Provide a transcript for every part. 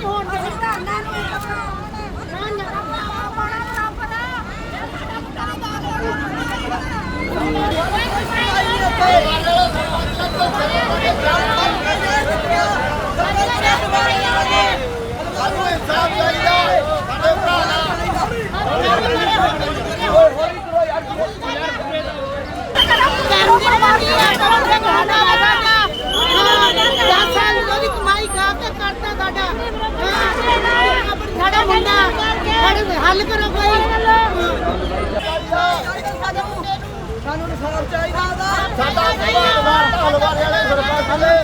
ਨਹੀਂ ਹੋਣ ਦੇਣਾ। ਨਾ ਸਾਨੂੰ ਇਨਸਾਫ ਚਾਹੀਦਾ ਸਾਡੇ ਭਰਾ ਦਾ ਕਮਾਈ ਖਾ ਕੇ ਕਰਤਾ ਸਾਡਾ ਸਾਡਾ ਮੁੰਡਾ ਸਾਡੇ ਹੱਲ ਕਰੋ ਕੋਈ। ਸਾਡਾ ਭਗਵਾਨ ਹਲਵਾਰੇ ਵਾਲੇ ਸਰਪੰਚ ਨੇ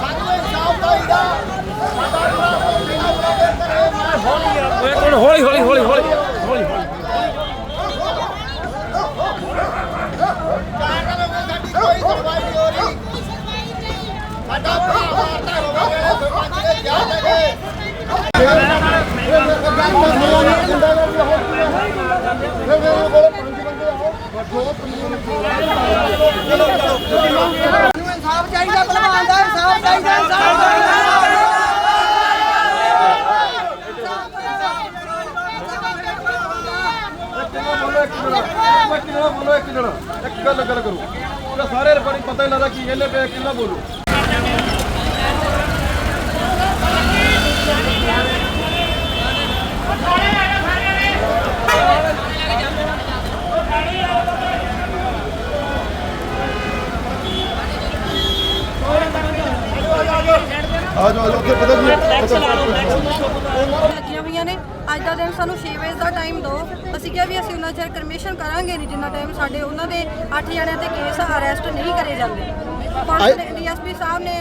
ਸਾਨੂੰ ਇਨਸਾਫ ਚਾਹੀਦਾ। ਸਾਡਾ ਭਰਾ ਹੌਲੀ ਹੌਲੀ ਹੌਲੀ ਹੌਲੀ ਹੌਲੀ। ਸਾਡੀ ਸਾਡਾ ਭਰਾ ਮਾਰਦਾ ਹਲਵਾਰੇ ਵਾਲੇ ਸਰਪੰਚ ਨੇ ਕਿਹਾ ਲਗੇ ਇਨਸਾਫ ਚਾਹੀਦਾ ਭਲਵਾਨ ਦਾ ਇਨਸਾਫ ਚਾਹੀਦਾ ਇਨਸਾਫ ਇੱਕ ਜਣਾ ਇੱਕ ਗੱਲ ਗੱਲ ਕਰੋ ਉਹਦਾ ਸਾਰੇ ਰਫੜੀ ਪਤਾ ਹੀ ਲੱਗਦਾ ਕੀ ਇਹਨੇ ਪਿਆ ਕਿੰਨਾ ਬੋਲੋ ਆ ਜਾਓ ਆ ਜਾਓ ਉੱਥੇ ਪਤਾ ਕੀ ਲੱਗੀਆਂ ਹੋਈਆਂ ਨੇ। ਅੱਜ ਦਾ ਦਿਨ ਸਾਨੂੰ 6 ਵਜੇ ਦਾ ਟਾਈਮ ਦਿਓ ਅਸੀਂ ਕਿਹਾ ਵੀ ਅਸੀਂ ਉਹਨਾਂ ਚਿਰ ਕਮਿਸ਼ਨ ਕਰਾਂਗੇ ਨਹੀਂ ਜਿੰਨਾ ਟਾਈਮ ਸਾਡੇ ਉਹਨਾਂ ਦੇ 8 ਜਣਿਆਂ ਤੇ ਕੇਸ ਅਰੈਸਟ ਨਹੀਂ ਕਰੇ ਜਾਂਦੇ। ਪੁਲਿਸ ਡੀਐਸਪੀ ਸਾਹਿਬ ਨੇ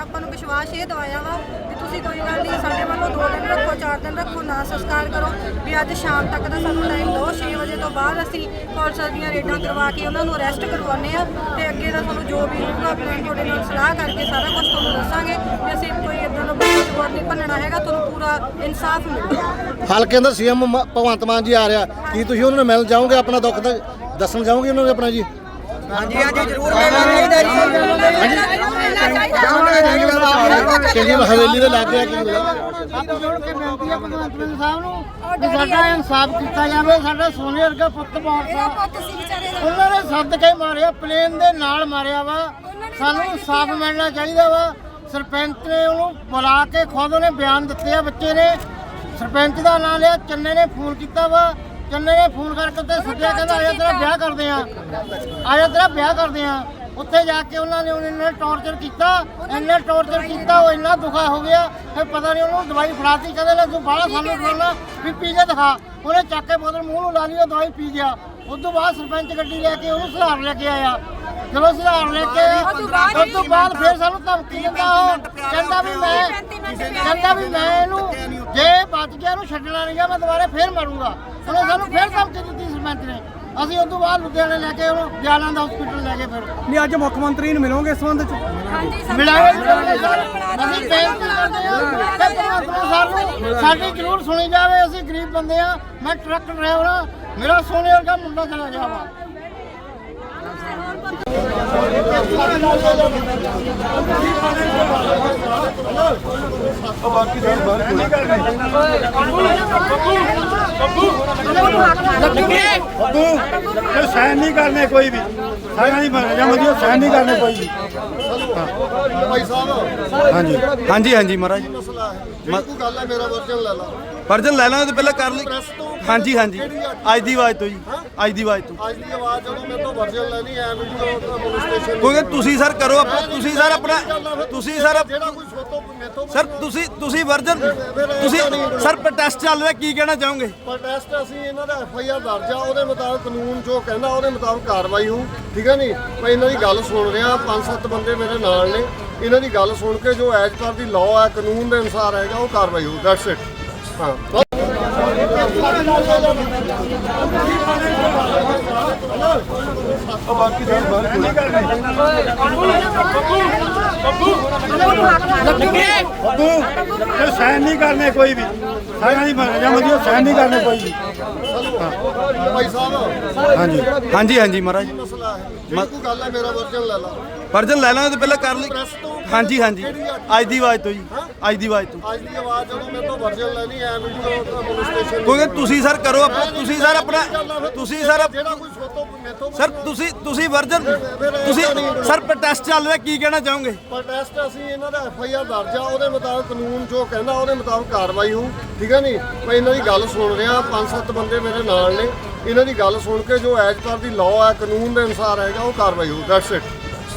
ਆਪਾਂ ਨੂੰ ਵਿਸ਼ਵਾਸ ਇਹ ਦਵਾਇਆ ਵਾ ਵੀ ਤੁਸੀਂ ਕੋਈ ਗੱਲ ਨਹੀਂ, ਸਾਡੇ ਵੱਲੋਂ 2 ਦਿਨ ਰੱਖੋ 4 ਦਿਨ ਰੱਖੋ, ਨਾ ਸੰਸਕਾਰ ਕਰੋ ਵੀ ਅੱਜ ਸ਼ਾਮ ਤੱਕ ਦਾ ਸਾਨੂੰ ਟਾਈਮ ਦਿਓ। 6 ਵਜੇ ਤੋਂ ਬਾਅਦ ਅਸੀਂ ਪੁਲਿਸ ਦੀਆਂ ਰੇਡਾਂ ਕਰਵਾ ਕੇ ਉਹਨਾਂ ਨੂੰ ਅਰੈਸਟ ਕਰਵਾਉਂਦੇ ਆ ਤੇ ਅੱਗੇ ਦਾ ਤੁਹਾਨੂੰ ਜੋ ਵੀ ਹੋਊਗਾ ਆਪਣੇ ਤੁਹਾਡੇ ਨਾਲ ਸਲਾਹ ਕਰਕੇ ਸਾਰਾ ਕੁਝ ਤੁਹਾਨੂੰ ਦੱਸਾਂਗੇ ਵੀ ਅਸੀਂ ਕੋਈ ਇਦਾਂ ਦਾ ਬੋਲ ਨਹੀਂ ਭੰਨਣਾ ਹੈਗਾ, ਤੁਹਾਨੂੰ ਪੂਰਾ ਇਨਸਾਫ ਮਿਲੇਗਾ। ਹਲਕੇ ਅੰਦਰ ਸੀਐਮ ਭਗਵੰਤ ਮਾਨ ਜੀ ਆ ਰਿਹਾ। ਕੀ ਤੁਸੀਂ ਉਹਨਾਂ ਨੂੰ ਮਿਲਣ ਜਾਓਗੇ, ਆਪਣਾ ਦੁੱਖ ਦੱਸਣ ਜਾਓਗੇ ਉਹਨਾਂ ਨੂੰ ਆਪਣਾ ਜੀ? ਕਿੰਨੀ ਹਵੇਲੀ ਦੇ ਲੱਗ ਹੋਇਆ ਹੱਥ ਜੋੜ ਕੇ ਬੇਨਤੀ ਹੈ ਭਗਵੰਤ ਮਾਨ ਸਾਹਿਬ ਨੂੰ ਕਿ ਸਾਡਾ ਇਨਸਾਫ ਕੀਤਾ ਜਾਵੇ ਸਾਡਾ ਸੋਨੇ ਵਰਗਾ ਪੁੱਤ ਮਾਰਦਾ ਉਹਨਾਂ ਨੇ ਸੱਦ ਕੇ ਮਾਰਿਆ ਪਲੇਨ ਦੇ ਨਾਲ ਮਾਰਿਆ ਵਾ। ਸਾਨੂੰ ਇਨਸਾਫ ਮਿਲਣਾ ਚਾਹੀਦਾ ਵਾ। ਸਰਪੰਚ ਨੇ ਉਹਨੂੰ ਬੁਲਾ ਕੇ ਖੁਦ ਉਹਨੇ ਬਿਆਨ ਦਿੱਤੇ ਆ ਬੱਚੇ ਨੇ। ਸਰਪੰਚ ਦਾ ਨਾਂ ਲਿਆ ਚੰਨੇ ਨੇ ਫੋਨ ਕੀਤਾ ਵਾ। ਚੰਨੇ ਨੇ ਫੋਨ ਕਰਕੇ ਤੇ ਸੱਦਿਆ ਕਹਿੰਦਾ ਆਜਾ ਤੇਰਾ ਵਿਆਹ ਕਰਦੇ ਆ। ਆਜਾ ਤੇਰਾ ਵਿਆਹ ਕਰਦੇ ਆ। ਉੱਥੇ ਜਾ ਕੇ ਉਹਨਾਂ ਨੇ ਉਹਨਾਂ ਨੇ ਟੌਰਚਰ ਕੀਤਾ ਇੰਨਾ ਟੌਰਚਰ ਕੀਤਾ ਉਹ ਇੰਨਾ ਦੁਖਾ ਹੋ ਗਿਆ। ਫਿਰ ਪਤਾ ਨਹੀਂ ਉਹਨੂੰ ਦਵਾਈ ਫੜਾਤੀ ਕਹਿੰਦੇ ਲੈ ਤੂੰ ਬਾਹਲਾ ਸਾਨੂੰ ਫੜਨਾ ਵੀ ਪੀ ਕੇ ਦਿਖਾ। ਉਹਨੇ ਚੱਕ ਕੇ ਬੋਤਲ ਮੂੰਹ ਨੂੰ ਲਾ ਲਈ ਉਹ ਦਵਾਈ ਪੀ ਗਿਆ। ਉਸ ਤੋਂ ਬਾਅਦ ਸਰਪੰਚ ਗੱਡੀ ਲੈ ਕੇ ਉਹਨੂੰ ਸੁਧਾਰ ਲੈ ਕੇ ਆਇਆ। ਚਲੋ ਸੁਧਾਰ ਲੈ ਕੇ ਆਇਆ ਉਸ ਤੋਂ ਬਾਅਦ ਫਿਰ ਸਾਨੂੰ ਧਮਕੀ ਦਿੰਦਾ ਉਹ ਕਹਿੰਦਾ ਵੀ ਮੈਂ ਕਹਿੰਦਾ ਵੀ ਮੈਂ ਇਹਨੂੰ ਜੇ ਬਚ ਗਿਆ ਇਹਨੂੰ ਛੱਡਣਾ ਨਹੀਂ ਗਾ ਮੈਂ ਦੁਬਾਰਾ ਫੇਰ ਮਾਰੂੰਗਾ। ਉਹਨੇ ਸਾਨੂੰ ਫੇਰ ਧਮਕੀ ਦਿੱਤੀ ਸਰਪੰਚ ਨੇ। ਅਸੀਂ ਉਸ ਤੋਂ ਬਾਅਦ ਲੁਧਿਆਣੇ ਲੈ ਕੇ ਉਹਨੂੰ ਗਿਆਲਾਂ ਦਾ ਹਸਪੀਟਲ ਲੈ ਕੇ ਫਿਰ। ਨਹੀਂ ਅੱਜ ਮੁੱਖ ਮੰਤਰੀ ਨੂੰ ਮਿਲੋਗੇ ਇਸ ਸੰਬੰਧ ਚ? ਮਿਲਾਂਗੇ ਮਿਲਾਂਗੇ ਸਰ। ਅਸੀਂ ਬੇਨਤੀ ਕਰਦੇ ਹਾਂ ਕਿ ਪਰਮਾਤਮਾ ਸਾਨੂੰ ਸਾਡੀ ਜ਼ਰੂਰ ਸੁਣੀ ਜਾਵੇ ਅਸੀਂ ਗਰੀਬ ਬੰਦੇ ਆ ਮੈਂ ਟਰੱਕ ਡਰਾਈਵਰ ਹਾਂ। ਮੇਰਾ ਸੋਨੇ ਵਰਗਾ ਮੁੰਡਾ ਚਲਾ ਗਿਆ ਵਾ। ਬਾਕੀ ਸਾਰੇ ਬਾਹਰ ਕੋਈ ਇਹ ਸਾਈਨ ਨਹੀਂ ਕਰਨੇ ਕੋਈ ਵੀ। ਸਾਈਨ ਨਹੀਂ ਮੰਨ ਜਾਂ ਮਤਲਬ ਸਾਈਨ ਨਹੀਂ ਕਰਨੇ ਕੋਈ ਵੀ। ਭਾਈ ਸਾਹਿਬ ਹਾਂਜੀ। ਹਾਂਜੀ ਹਾਂਜੀ ਮਹਾਰਾਜ। ਮਸਲਾ ਹੈ ਕੋਈ ਗੱਲ ਹੈ ਮੇਰਾ ਵਰਜਨ ਲੈ ਲਾ। ਵਰਜਨ ਲੈ ਲਾਂਗੇ ਤੇ ਪਹਿਲਾਂ ਕਰ ਲਈ। ਤੋਂ ਹਾਂਜੀ ਹਾਂਜੀ। ਅੱਜ ਦੀ ਆਵਾਜ਼ ਤੋਂ ਜੀ। ਅੱਜ ਦੀ ਆਵਾਜ਼ ਤੋਂ। ਅੱਜ ਦੀ ਆਵਾਜ਼ ਜਦੋਂ ਮੇਰੇ ਤੋਂ ਵਰਜਨ ਲੈਣੀ ਐ ਵੀਡੀਓ ਪੁਲਿਸ ਸਟੇਸ਼ਨ ਕਿਉਂਕਿ ਤੁਸੀਂ ਸਰ ਕਰੋ ਆਪ- ਤੁਸੀਂ ਸਰ ਆਪਣਾ ਤੁਸੀਂ ਸਰ ਜਿਹੜਾ ਕੋਈ ਸੋਤੋ ਮੇਥੋਂ ਸਰ ਤੁਸੀਂ ਤੁਸੀਂ ਵਰਜਨ ਤੁਸੀਂ ਸਰ ਪ੍ਰੋਟੈਸਟ ਚੱਲ ਰਿਹਾ ਕੀ ਕਹਿਣਾ ਚਾਹੋਗੇ? ਪ੍ਰੋਟੈਸਟ ਅਸੀਂ ਇਹਨਾਂ ਦਾ ਐਫ ਆਈ ਆਰ ਦਰਜ ਆ ਉਹਦੇ ਮੁਤਾਬਕ ਕਾਨੂੰਨ ਜੋ ਕਹਿੰਦਾ ਉਹਦੇ ਮੁਤਾਬਕ ਕਾਰਵਾਈ ਹੋਊ ਠੀਕ ਹੈ ਨਹੀਂ ਮੈਂ ਇਹਨਾਂ ਦੀ ਗੱਲ ਸੁਣ ਰਿਹਾ ਪੰਜ ਸੱਤ ਬੰਦੇ ਮੇਰੇ ਨਾਲ ਨੇ। ਇਹਨਾਂ ਦੀ ਗੱਲ ਸੁਣ ਕੇ ਜੋ ਐਜ ਪਰ ਦੀ ਲਾਅ ਹੈ ਕਾਨੂੰਨ ਦੇ ਅਨੁਸਾਰ ਹੈਗਾ ਉਹ ਕਾਰਵਾਈ ਹੋਊ ਦੈਟਸ ਇਟ ਹਾਂ ਉਹ ਬਾਕੀ ਸਾਰੇ ਬਾਹਰ ਨਹੀਂ ਕਰਨੇ ਬੱਬੂ ਇਹ ਸਹਿਨ ਨਹੀਂ ਕਰਨੇ ਕੋਈ ਵੀ। ਸਾਰਿਆਂ ਦੀ ਰਜਾਮੰਦੀ ਉਹ ਸਹਿਨ ਨਹੀਂ ਕਰਨੇ ਕੋਈ ਵੀ। ਭਾਈ ਸਾਹਿਬ ਹਾਂਜੀ। ਹਾਂਜੀ ਹਾਂਜੀ ਮਹਾਰਾਜ। ਮਸਲਾ ਹੈ ਕੋਈ ਗੱਲ ਹੈ ਮੇਰਾ ਵਰਜਨ ਲੈ ਲਾ। ਵਰਜਨ ਲੈ ਲਾਂਗੇ ਤੇ ਪਹਿਲਾਂ ਕਰ ਲਈ। ਤੋਂ ਹਾਂਜੀ ਹਾਂਜੀ। ਅੱਜ ਦੀ ਆਵਾਜ਼ ਤੋਂ ਜੀ। ਅੱਜ ਦੀ ਆਵਾਜ਼ ਤੋਂ। ਅੱਜ ਦੀ ਆਵਾਜ਼ ਜਦੋਂ ਮੇਰੇ ਤੋਂ ਵਰਜਨ ਲੈਣੀ ਐ ਵੀਡੀਓ ਪੁਲਿਸ ਸਟੇਸ਼ਨ ਕਿਉਂਕਿ ਤੁਸੀਂ ਸਰ ਕਰੋ ਆਪਣਾ ਤੁਸੀਂ ਸਰ ਆਪਣਾ ਤੁਸੀਂ ਸਰ ਜਿਹੜਾ ਕੋਈ ਸੋਤੋ ਮੇਤੋਂ ਸਰ ਤੁਸੀਂ ਤੁਸੀਂ ਵਰਜਨ ਤੁਸੀਂ ਸਰ ਪ੍ਰੋਟੈਸਟ ਚੱਲ ਰਿਹਾ ਕੀ ਕਹਿਣਾ ਚਾਹੋਗੇ? ਪ੍ਰੋਟੈਸਟ ਅਸੀਂ ਇਹਨਾਂ ਦਾ ਐਫ ਆਈ ਆਰ ਦਰਜ ਆ ਉਹਦੇ ਮੁਤਾਬਕ ਕਾਨੂੰਨ ਜੋ ਕਹਿੰਦਾ ਉਹਦੇ ਮੁਤਾਬਕ ਕਾਰਵਾਈ ਹੋਊ ਠੀਕ ਹੈ ਨਹੀਂ ਮੈਂ ਇਹਨਾਂ ਦੀ ਗੱਲ ਸੁਣ ਰਿਹਾ ਪੰਜ ਸੱਤ ਬੰਦੇ ਮੇਰੇ ਨਾਲ ਨੇ। ਇਹਨਾਂ ਦੀ ਗੱਲ ਸੁਣ ਕੇ ਜੋ ਐਜ ਪਰ ਦੀ ਲਾਅ ਹੈ ਕਾਨੂੰਨ ਦੇ ਅਨੁਸਾਰ ਹੈਗਾ ਉਹ ਕਾਰਵਾਈ ਹੋਊ ਦੈਟਸ ਇਟ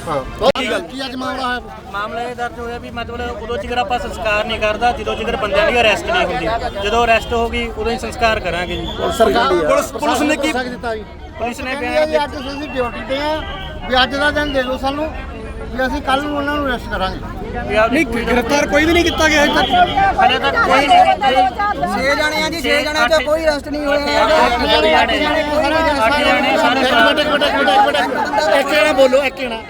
ਹਾਂ। ਕੀ ਗੱਲ? ਕੀ ਅੱਜ ਮਾਮਲਾ ਹੈ ਮਾਮਲਾ ਇਹ ਦਰਜ ਹੋਇਆ ਵੀ ਮਤਲਬ ਉਦੋਂ ਜਿਗਰ ਆਪਾਂ ਸੰਸਕਾਰ ਨਹੀਂ ਕਰਦਾ ਜਦੋਂ ਜਿਗਰ ਬੰਦਿਆਂ ਦੀ ਅਰੈਸਟ ਨਹੀਂ ਹੁੰਦੀ ਜਦੋਂ ਅਰੈਸਟ ਹੋ ਗਈ ਉਦੋਂ ਹੀ ਸੰਸਕਾਰ ਕਰਾਂਗੇ ਜੀ। ਪੁਲਿਸ ਪੁਲਿਸ ਨੇ ਕੀ ਦਿੱਤਾ ਜੀ। ਪੁਲਿਸ ਨੇ ਬਿਆਨ ਜੀ ਅੱਜ ਅਸੀਂ ਡਿਊਟੀ ਤੇ ਆ ਵੀ ਅੱਜ ਦਾ ਦਿਨ ਦੇ ਦਿਓ ਸਾਨੂੰ ਵੀ ਅਸੀਂ ਕੱਲ ਨੂੰ ਉਹਨਾਂ ਨੂੰ ਅਰੈਸਟ ਕਰਾਂਗੇ। ਨਹੀਂ ਗ੍ਰਿਫਤਾਰ ਕੋਈ ਵੀ ਨਹੀਂ ਕੀਤਾ ਗਿਆ ਹਜੇ ਤੱਕ। ਹਲੇ ਤੱਕ ਕੋਈ ਨਹੀਂ 6 ਜਣੇ ਆ ਜੀ 6 ਜਣੇ ਤੇ ਕੋਈ ਅਰੈਸਟ ਨਹੀਂ ਹੋਇਆ। ਅੱਠ ਜਣੇ ਅੱਠ ਜਣੇ ਸਾਰੇ ਇੱਕ ਮਿੰਟ ਇੱਕ ਮਿੰਟ ਇੱਕ ਮਿੰਟ ਇੱਕ ਜਣਾ ਬੋਲੋ ਇੱਕ ਜਣਾ।